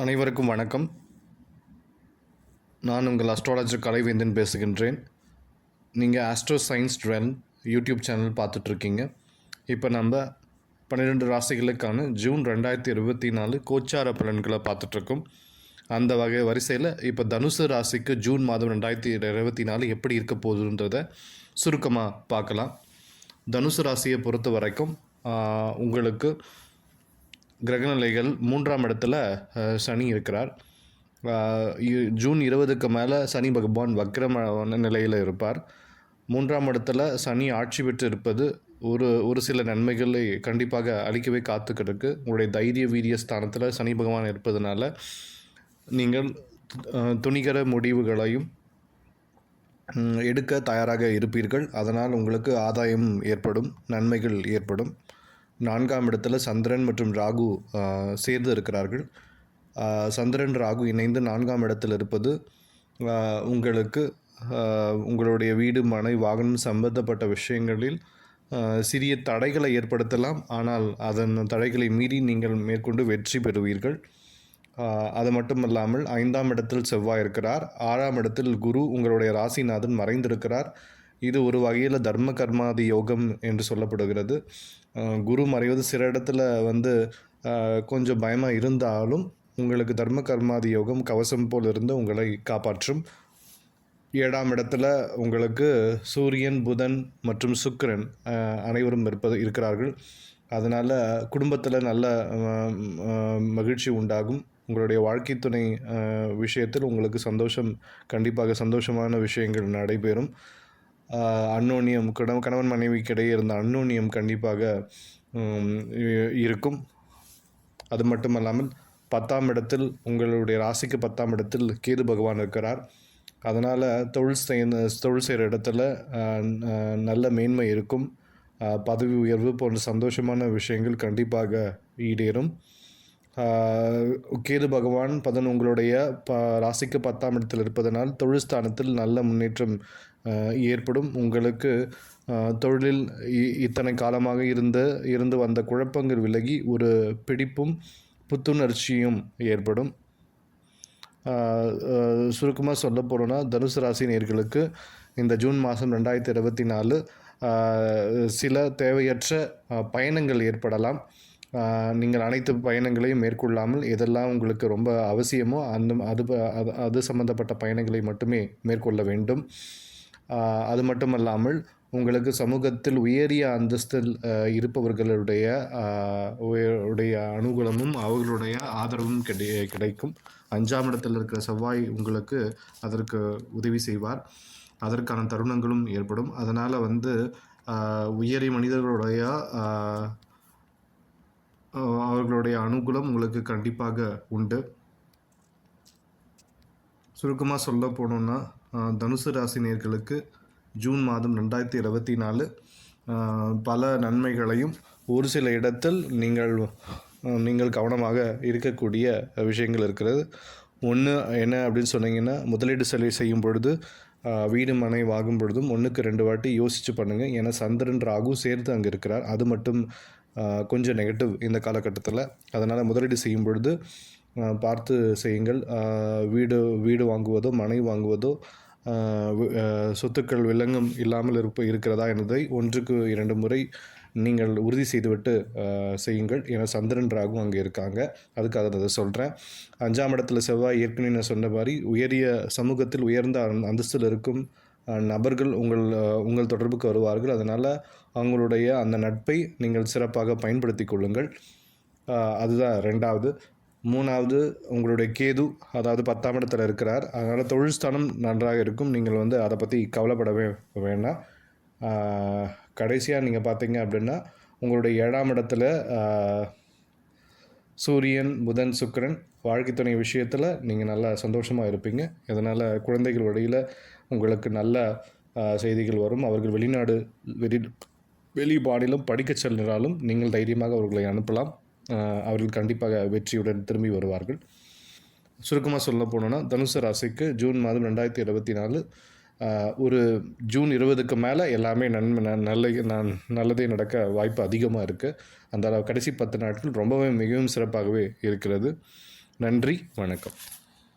அனைவருக்கும் வணக்கம். நான் உங்கள் அஸ்ட்ராலஜர் கலைவேந்தன் பேசுகின்றேன். நீங்கள் astro science trail YouTube channel பார்த்துட்ருக்கீங்க. இப்போ நம்ம பன்னிரெண்டு ராசிகளுக்கான ஜூன் ரெண்டாயிரத்தி இருபத்தி நாலு கோச்சார பலன்களை பார்த்துட்ருக்கோம். அந்த வகை வரிசையில் இப்போ தனுசு ராசிக்கு ஜூன் மாதம் ரெண்டாயிரத்தி இருபத்தி நாலு எப்படி இருக்க போகுதுன்றதை சுருக்கமாக பார்க்கலாம். தனுசு ராசியை பொறுத்த வரைக்கும் உங்களுக்கு கிரகநிலைகள் மூன்றாம் இடத்துல சனி இருக்கிறார். ஜூன் இருபதுக்கு மேலே சனி பகவான் வக்ரமான நிலையில் இருப்பார். மூன்றாம் இடத்துல சனி ஆட்சி பெற்று இருப்பது ஒரு ஒரு சில நன்மைகளை கண்டிப்பாக அளிக்கவே காத்துக்கிட்டு உங்களுடைய தைரிய வீரிய ஸ்தானத்தில் சனி பகவான் இருப்பதனால நீங்கள் துணிகர முடிவுகளையும் எடுக்க தயாராக இருப்பீர்கள். அதனால் உங்களுக்கு ஆதாயம் ஏற்படும் நன்மைகள் ஏற்படும். நான்காம் இடத்துல சந்திரன் மற்றும் ராகு சேர்ந்து இருக்கிறார்கள். சந்திரன் ராகு இணைந்து நான்காம் இடத்தில் இருப்பது உங்களுக்கு உங்களுடைய வீடு மனை வாகனம் சம்பந்தப்பட்ட விஷயங்களில் சிறிய தடைகளை ஏற்படுத்தலாம். ஆனால் அதன் தடைகளை மீறி நீங்கள் மேற்கொண்டு வெற்றி பெறுவீர்கள். அது மட்டும் இல்லாமல் ஐந்தாம் இடத்தில் செவ்வாய் இருக்கிறார். ஆறாம் இடத்தில் குரு உங்களுடைய ராசிநாதன் மறைந்திருக்கிறார். இது ஒரு வகையில் தர்ம கர்மாதி யோகம் என்று சொல்லப்படுகிறது. குரு மறைவது சில இடத்துல வந்து கொஞ்சம் பயமாக இருந்தாலும் உங்களுக்கு தர்ம கர்மாதி யோகம் கவசம் போல் இருந்து உங்களை காப்பாற்றும். ஏழாம் இடத்துல உங்களுக்கு சூரியன் புதன் மற்றும் சுக்கிரன் அனைவரும் இருப்பது இருக்கிறார்கள். அதனால் குடும்பத்தில் நல்ல மகிழ்ச்சி உண்டாகும். உங்களுடைய வாழ்க்கை துணை விஷயத்தில் உங்களுக்கு சந்தோஷம் கண்டிப்பாக சந்தோஷமான விஷயங்கள் நடைபெறும். அன்னோனியம் கணவன் கணவன் மனைவிக்கிடையே இருந்த அன்னோனியம் கண்டிப்பாக இருக்கும். அது மட்டுமல்லாமல் பத்தாம் இடத்தில் உங்களுடைய ராசிக்கு பத்தாம் இடத்தில் கேது பகவான் இருக்கிறார். அதனால் தொழில் செய்ய தொழில் செய்கிற இடத்துல நல்ல மேன்மை இருக்கும். பதவி உயர்வு போன்ற சந்தோஷமான விஷயங்கள் கண்டிப்பாக ஈடேறும். கேது பகவான் பதன் உங்களுடைய ப ராசிக்கு பத்தாம் இடத்தில் இருப்பதனால் தொழில் ஸ்தானத்தில் நல்ல முன்னேற்றம் ஏற்படும். உங்களுக்கு தொழிலில் இ- இத்தனை காலமாக இருந்த இருந்து வந்த குழப்பங்கள் விலகி ஒரு பிடிப்பும் புத்துணர்ச்சியும் ஏற்படும். சுருக்கமாக சொல்ல போகிறோன்னா தனுசு ராசி நேர்களுக்கு இந்த ஜூன் மாதம் ரெண்டாயிரத்தி இருபத்தி நாலு சில தேவையற்ற பயணங்கள் ஏற்படலாம். நீங்கள் அனைத்து பயணங்களையும் மேற்கொள்ளாமல் எதெல்லாம் உங்களுக்கு ரொம்ப அவசியமோ அந்த அது அது அது சம்பந்தப்பட்ட பயணங்களை மட்டுமே மேற்கொள்ள வேண்டும். அது அது மட்டுமல்லாமல் உங்களுக்கு சமூகத்தில் உயரிய அந்தஸ்தில் இருப்பவர்களுடைய உய- உடைய அனுகூலமும் அவர்களுடைய ஆதரவும் கிடை கிடைக்கும். அஞ்சாம் இடத்தில் இருக்கிற செவ்வாய் உங்களுக்கு அதற்கு உதவி செய்வார். அதற்கான தருணங்களும் ஏற்படும். அதனால் வந்து உயரிய மனிதர்களுடைய அவர்களுடைய அனுகூலம் உங்களுக்கு கண்டிப்பாக உண்டு. சுருக்கமாக சொல்ல போனோம்னா தனுசு ராசி நேர்களுக்கு ஜூன் மாதம் ரெண்டாயிரத்தி இருபத்தி நாலு பல நன்மைகளையும் ஒரு சில இடத்தில் நீங்கள் நீங்கள் கவனமாக இருக்கக்கூடிய விஷயங்கள் இருக்கிறது. ஒன்று என்ன அப்படின்னு சொன்னீங்கன்னா முதலீடு செலவு செய்யும் பொழுது வீடு மனை வாங்கும் பொழுதும் ஒன்றுக்கு ரெண்டு வாட்டி யோசித்து பண்ணுங்கள் ஏன்னா சந்திரன் ராகு சேர்த்து அங்கே இருக்கிறார். அது மட்டும் கொஞ்சம் நெகட்டிவ் இந்த காலகட்டத்தில். அதனால் முதலீடு செய்யும் பொழுது பார்த்து செய்யுங்கள். வீடு வீடு வாங்குவதோ மனை வாங்குவதோ சொத்துக்கள் விலங்கும் இல்லாமல் இருப்ப இருக்கிறதா என்பதை ஒன்றுக்கு இரண்டு முறை நீங்கள் உறுதி செய்துவிட்டு செய்யுங்கள். ஏன்னா சந்திரன் ராகும் அங்கே இருக்காங்க. அதுக்காக அதை சொல்கிறேன் அஞ்சாம் இடத்துல செவ்வாய் ஏற்கனவே நான் சொன்ன மாதிரி உயரிய சமூகத்தில் உயர்ந்த அந்தஸ்தில் இருக்கும் நபர்கள் உங்கள் உங்கள் தொடர்புக்கு வருவார்கள். அதனால் அவங்களுடைய அந்த நட்பை நீங்கள் சிறப்பாக பயன்படுத்தி கொள்ளுங்கள். அதுதான் ரெண்டாவது. மூணாவது உங்களுடைய கேது அதாவது பத்தாம் இடத்துல இருக்கிறார். அதனால் தொழில் ஸ்தானம் நன்றாக இருக்கும். நீங்கள் வந்து அதை பற்றி கவலைப்படவே வேண்டாம் கடைசியாக நீங்கள் பார்த்தீங்க அப்படின்னா உங்களுடைய ஏழாம் இடத்துல சூரியன் புதன் சுக்கிரன் வாழ்க்கை துணை விஷயத்தில் நீங்கள் நல்லா சந்தோஷமாக இருப்பீங்க. இதனால் குழந்தைகள் வழியில் உங்களுக்கு நல்ல செய்திகள் வரும். அவர்கள் வெளிநாடு வெளி வெளி மாநிலம் படிக்கச் சென்றாலும் நீங்கள் தைரியமாக அவர்களை அனுப்பலாம். அவர்கள் கண்டிப்பாக வெற்றியுடன் திரும்பி வருவார்கள். சுருக்கமாக சொல்ல போனோன்னா தனுசு ராசிக்கு ஜூன் மாதம் ரெண்டாயிரத்தி இருபத்தி நாலு ஒரு ஜூன் இருபதுக்கு மேலே எல்லாமே நன்மை நல்ல நான் நல்லதே நடக்க வாய்ப்பு அதிகமாக இருக்குது அந்த கடைசி பத்து நாட்கள் ரொம்பவே மிகவும் சிறப்பாகவே இருக்கிறது. நன்றி வணக்கம்.